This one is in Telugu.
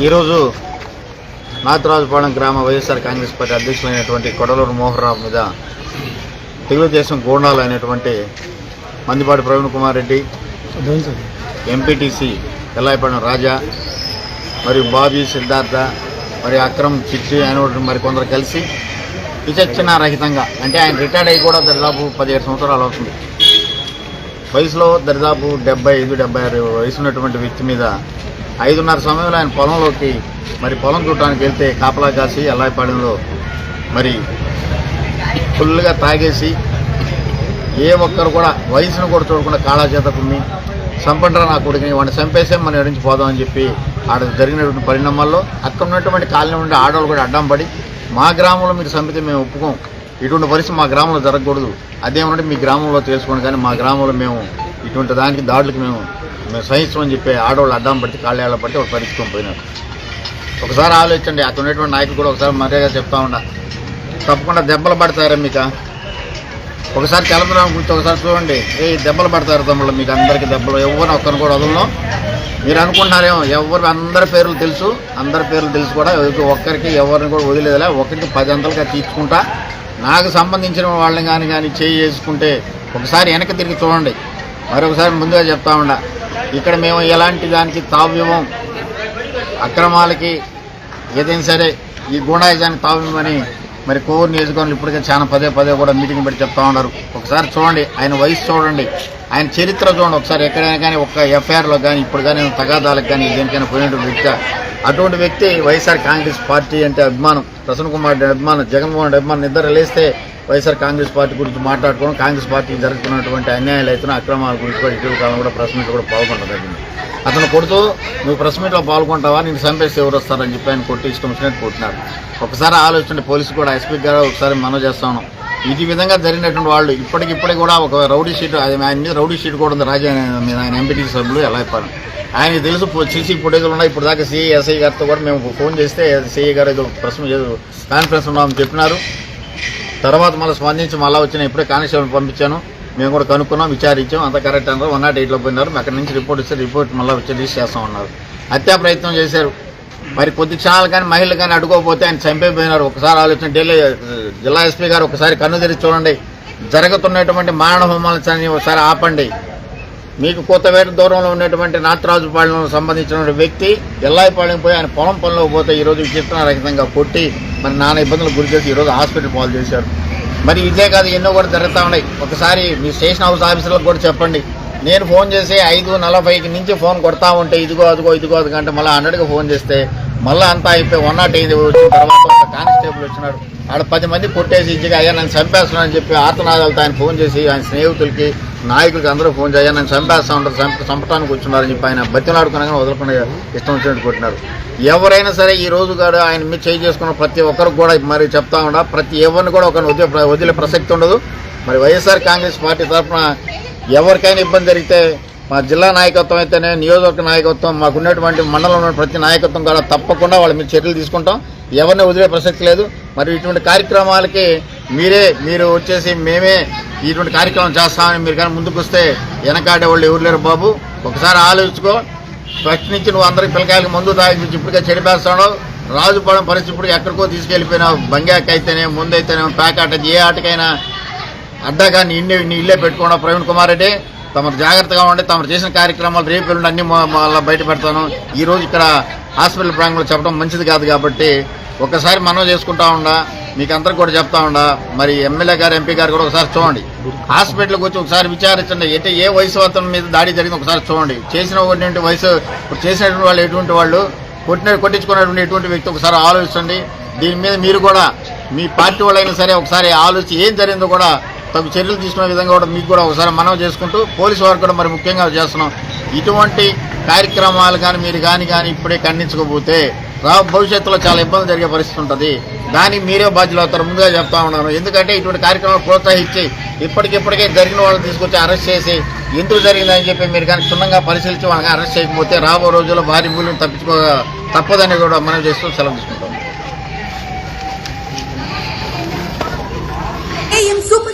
ఈరోజు నాథరాజుపాలెం గ్రామ వైఎస్ఆర్ కాంగ్రెస్ పార్టీ అధ్యక్షులైనటువంటి కొడలూరు మోహన్రావు మీద తెలుగుదేశం గోండాలు అయినటువంటి మందిపాటి ప్రవీణ్ కుమార్ రెడ్డి ఎంపీటీసీ ఎల్లాయిపాలెం రాజా మరియు బాబీ సిద్ధార్థ మరి అక్రమ్ చిట్టి అయిన మరి కొందరు కలిసి విచక్షణ రహితంగా అంటే ఆయన రిటైర్డ్ అయ్యి కూడా దాదాపు పదిహేడు సంవత్సరాలు అవుతుంది. వయసులో దరిదాపు డెబ్బై ఐదు డెబ్బై ఆరు వయసు ఉన్నటువంటి వ్యక్తి మీద ఐదున్నర సమయంలో ఆయన పొలంలోకి మరి పొలం చూడటానికి వెళ్తే కాపలా కాసి ఎల్లాయిపాలెంలో మరి ఫుల్గా తాగేసి ఏ ఒక్కరు కూడా వయసును కూడా చూడకుండా కాళా చేత కుమ్మి చంపండ్రా నా కొడుకుని వాడిని చంపేసే మనం ఎడించి పోదామని చెప్పి ఆడ జరిగినటువంటి పరిణామాల్లో అక్కడ ఉన్నటువంటి కాలనీ ఉండే ఆడవాళ్ళు కూడా అడ్డం పడి మా గ్రామంలో మీరు చంపితే మేము ఒప్పుకోం. ఇటువంటి పరిస్థితి మా గ్రామంలో జరగకూడదు. అదేమంటే మీ గ్రామంలో తెలుసుకోండి కానీ మా గ్రామంలో మేము ఇటువంటి దానికి దాడులకు మేము మేము సహించమని చెప్పి ఆడవాళ్ళు అడ్డం పడితే కాళ్ళేళ్ళ పట్టి ఒక పరిస్థితి పోయినారు. ఒకసారి ఆలోచించండి అక్కడ ఉన్నటువంటి నాయకులు కూడా ఒకసారి మర్యాద చెప్తా ఉండ తప్పకుండా దెబ్బలు పడతారా మీకు? ఒకసారి తెలంగాణ గురించి ఒకసారి చూడండి. ఏ దెబ్బలు పడతారు తమ్ముళ్ళు? మీకు అందరికీ దెబ్బలు ఎవరు ఒక్కరిని కూడా వదలను. మీరు అనుకుంటున్నారేమో ఎవరు అందరి పేర్లు తెలుసు. అందరి పేర్లు తెలుసు కూడా ఒక్కరికి ఎవరిని కూడా వదిలేదులే. ఒకరికి పది అంతలుగా తీర్చుకుంటా. నాకు సంబంధించిన వాళ్ళని కానీ కానీ చేయి చేసుకుంటే ఒకసారి వెనక తిరిగి చూడండి. మరొకసారి ముందుగా చెప్తా ఉండ ఇక్కడ మేము ఎలాంటి దానికి తావ్యమం అక్రమాలకి ఏదైనా సరే ఈ గుండాయిజానికి తావ్యమని మరి కోవూరు నియోజకవర్గంలో ఇప్పటికే చాలా పదే పదే కూడా మీటింగ్ పెట్టి చెప్తా ఉన్నారు. ఒకసారి చూడండి ఆయన వయసు చూడండి ఆయన చరిత్ర చూడండి. ఒకసారి ఎక్కడైనా కానీ ఒక ఎఫ్ఐఆర్లో కానీ ఇప్పుడు కానీ తగాదాలకు కానీ దేనికైనా పోయినటువంటి వ్యక్తి అటువంటి వ్యక్తి వైఎస్ఆర్ కాంగ్రెస్ పార్టీ అంటే అభిమానం ప్రసన్న కుమార్ అభిమానం జగన్మోహన్ రెడ్డి అభిమానం నిద్ర లేస్తే వైఎస్ఆర్ కాంగ్రెస్ పార్టీ గురించి మాట్లాడుకోవడం కాంగ్రెస్ పార్టీకి జరుగుతున్నటువంటి అన్యాయాలు అయితే అక్రమాల గురించి కూడా ఇటీవల కాలం కూడా ప్రెస్ మీట్ కూడా పాల్గొంటుంది అతను కొడుతూ నువ్వు ప్రెస్ మీట్లో పాల్గొంటావా? నేను చంపేస్తే ఎవరు వస్తారని చెప్పి ఆయన కొట్టి ఇష్టం వచ్చినట్టు కొట్టినారు. ఒకసారి ఆలోచన పోలీసు కూడా ఎస్పీ గారు ఒకసారి మనం చేస్తాను. ఇది విధంగా జరిగినటువంటి వాళ్ళు ఇప్పటికిప్పుడే కూడా ఒక రౌడీ షీట్ అది ఆయన మీద రౌడీ షీట్ కూడా ఉంది. రాజా మీద ఆయన ఎంపీటీ సభ్యులు ఎలా అయిపోయారు ఆయన తెలుసు సీసీ ఫుటేజ్లు ఉన్నాయి. ఇప్పుడు దాకా సిఐ ఎస్ఐ గారితో కూడా మేము ఫోన్ చేస్తే సిఐ గారు ఏదో ప్రశ్న కాన్ఫరెన్స్ ఉన్నామని చెప్పినారు. తర్వాత మళ్ళీ స్పందించి మళ్ళీ వచ్చిన ఇప్పుడే కానిస్టేబుల్ పంపించాను. మేము కూడా కనుక్కున్నాం విచారించాం. అంత కరెక్ట్ అన్నారు. వన్ నాట్ ఎయిట్లో పోయినారు. అక్కడి నుంచి రిపోర్ట్ ఇస్తే రిపోర్ట్ మళ్ళీ వచ్చి రిలీజ్ చేస్తామన్నారు హత్యా ప్రయత్నం చేశారు. మరి కొద్ది క్షణాలు కానీ మహిళలు కానీ అడుకోకపోతే ఆయన చంపైపోయినారు. ఒకసారి ఆలోచన ఢిల్లీ జిల్లా ఎస్పీ గారు ఒకసారి కన్ను తెరిచి చూడండి. జరుగుతున్నటువంటి మారణ హోమాలని ఒకసారి ఆపండి. మీకు కొత్తవేట దూరంలో ఉన్నటువంటి నాథరాజుపాలెం సంబంధించిన వ్యక్తి ఎల్లాయిపాళెం పోయి ఆయన పొలం పనిలో పోతే ఈరోజు విచిత్రరహితంగా కొట్టి మరి నాన్న ఇబ్బందులకు గురి చేసి ఈరోజు హాస్పిటల్ పాలు చేశారు. మరి ఇదే కాదు ఎన్నో కూడా జరుగుతూ ఉన్నాయి. ఒకసారి మీ స్టేషన్ హౌస్ ఆఫీసర్లకు కూడా చెప్పండి. నేను ఫోన్ చేసి ఐదు నలభైకి నుంచి ఫోన్ కొడతా ఉంటే ఇదిగో అదిగో ఇదిగో అది అంటే మళ్ళీ హండ్రెడ్కి ఫోన్ చేస్తే మళ్ళీ అంతా అయిపోయి వన్ నాట్ ఎయిట్ వచ్చిన తర్వాత ఒక కానిస్టేబుల్ వచ్చినాడు. ఆడ పది మంది కొట్టేసి ఇచ్చిగా అయ్యా నన్ను చంపేస్తున్నానని చెప్పి ఆర్తనాదాలతో ఆయన ఫోన్ చేసి ఆయన స్నేహితులకి నాయకులకి అందరూ ఫోన్ చేయ నన్ను చంపేస్తా ఉంటారు చంప చంపటానికి వచ్చినారని చెప్పి ఆయన బతిలాడుకున్నా వదలకుండా ఇష్టం వచ్చినట్టు కొట్టినారు. ఎవరైనా సరే ఈ రోజు కాడు ఆయన మీద చేయి చేసుకున్న ప్రతి ఒక్కరికి కూడా మరి చెప్తా ఉండ ప్రతి ఎవరిని కూడా ఒక వదిలే వదిలే ప్రసక్తి ఉండదు. మరి వైఎస్ఆర్ కాంగ్రెస్ పార్టీ తరఫున ఎవరికైనా ఇబ్బంది జరిగితే మా జిల్లా నాయకత్వం అయితేనే నియోజకవర్గ నాయకత్వం మాకున్నటువంటి మండలంలో ఉన్న ప్రతి నాయకత్వం కూడా తప్పకుండా వాళ్ళ మీద చర్యలు తీసుకుంటాం. ఎవరిని వదిలే ప్రసక్తి లేదు. మరి ఇటువంటి కార్యక్రమాలకి మీరే మీరు వచ్చేసి మేమే ఇటువంటి కార్యక్రమం చేస్తామని మీరు కానీ ముందుకు వస్తే వెనకాడే వాళ్ళు ఎవరు లేరు బాబు. ఒకసారి ఆలోచించుకో. ఫస్ట్ నుంచి నువ్వు అందరికి పిల్లకాయలకు మందు తాగించి ఇప్పటికే చెడిపేస్తాడు రాజుపాలెం పరిస్థితి ఇప్పుడు ఎక్కడికో తీసుకెళ్ళిపోయినావు బంగాక్ అయితేనే ముందైతేనే ప్యాకాట ఏ ఆటకైనా అడ్డాగా కానీ ఇన్ని నీ ఇల్లే పెట్టుకున్నావు ప్రవీణ్ కుమార్ రెడ్డి. తమరు జాగ్రత్తగా ఉండి తమరు చేసిన కార్యక్రమాలు రేపు ఎల్లుండి అన్ని మళ్ళీ బయట పెడతాను. ఈ రోజు ఇక్కడ హాస్పిటల్ ప్రాంగంలో చెప్పడం మంచిది కాదు కాబట్టి ఒకసారి మనం చేసుకుంటా ఉండా. మీకు అందరికి కూడా చెప్తా ఉండా. మరి ఎమ్మెల్యే గారు ఎంపీ గారు కూడా ఒకసారి చూడండి. హాస్పిటల్కి వచ్చి ఒకసారి విచారించండి. అంటే ఏ వయసు అతని మీద దాడి జరిగింది ఒకసారి చూడండి. చేసిన వయసు? చేసినటువంటి వాళ్ళు ఎటువంటి వాళ్ళు? కొట్టిన కొట్టించుకున్నటువంటి ఎటువంటి వ్యక్తి ఒకసారి ఆలోచించండి. దీని మీద మీరు కూడా మీ పార్టీ వాళ్ళైనా సరే ఒకసారి ఆలోచించి ఏం జరిగిందో కూడా తగు చర్యలు తీసుకునే విధంగా కూడా మీకు కూడా ఒకసారి మనం చేసుకుంటూ పోలీసు వారు కూడా మరి ముఖ్యంగా చేస్తున్నాం. ఇటువంటి కార్యక్రమాలు కానీ మీరు కానీ కానీ ఇప్పుడే ఖండించకపోతే రా భవిష్యత్తులో చాలా ఇబ్బంది జరిగే పరిస్థితి ఉంటుంది. దానికి మీరే బాధ్యులు అవుతారు. ముందుగా చెప్తా ఉన్నాను. ఎందుకంటే ఇటువంటి కార్యక్రమాలు ప్రోత్సహించి ఇప్పటికిప్పటికే జరిగిన వాళ్ళని తీసుకొచ్చి అరెస్ట్ చేసి ఎందుకు జరిగిందని చెప్పి మీరు కానీ క్షుణ్ణంగా పరిశీలించి వాళ్ళని అరెస్ట్ చేయకపోతే రాబో రోజుల్లో భారీ మూల్యం తప్పించుకో తప్పదని కూడా మనం చేస్తూ సెలవు తీసుకుంటాం